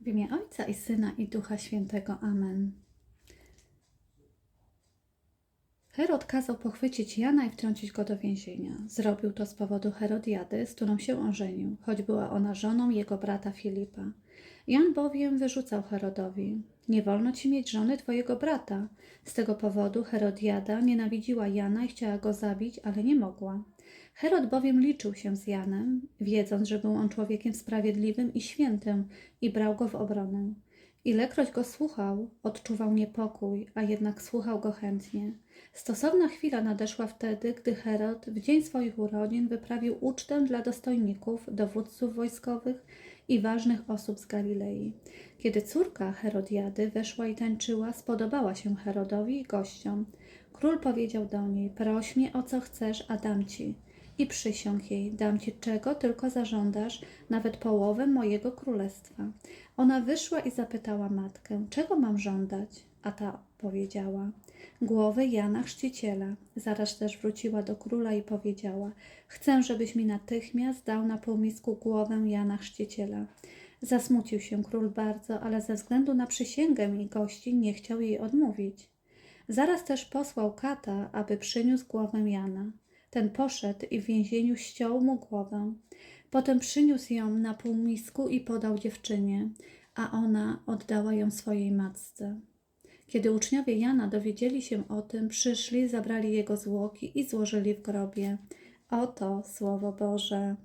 W imię Ojca i Syna i Ducha Świętego. Amen. Herod kazał pochwycić Jana i wtrącić go do więzienia. Zrobił to z powodu Herodiady, z którą się ożenił, choć była ona żoną jego brata Filipa. Jan bowiem wyrzucał Herodowi: Nie wolno ci mieć żony twojego brata. Z tego powodu Herodiada nienawidziła Jana i chciała go zabić, ale nie mogła. Herod bowiem liczył się z Janem, wiedząc, że był on człowiekiem sprawiedliwym i świętym, i brał go w obronę. Ilekroć go słuchał, odczuwał niepokój, a jednak słuchał go chętnie. Stosowna chwila nadeszła wtedy, gdy Herod w dzień swoich urodzin wyprawił ucztę dla dostojników, dowódców wojskowych i ważnych osób z Galilei. Kiedy córka Herodiady weszła i tańczyła, spodobała się Herodowi i gościom. Król powiedział do niej: Proś mnie o co chcesz, a dam ci. I przysiąg jej: Dam ci czego tylko zażądasz, nawet połowę mojego królestwa. Ona wyszła i zapytała matkę: Czego mam żądać? A ta powiedziała: Głowy Jana Chrzciciela. Zaraz też wróciła do króla i powiedziała: Chcę, żebyś mi natychmiast dał na półmisku głowę Jana Chrzciciela. Zasmucił się król bardzo, ale ze względu na przysięgę i gości nie chciał jej odmówić. Zaraz też posłał kata, aby przyniósł głowę Jana. Ten poszedł i w więzieniu ściął mu głowę. Potem przyniósł ją na półmisku i podał dziewczynie, a ona oddała ją swojej matce. Kiedy uczniowie Jana dowiedzieli się o tym, przyszli, zabrali jego zwłoki i złożyli w grobie. Oto Słowo Boże.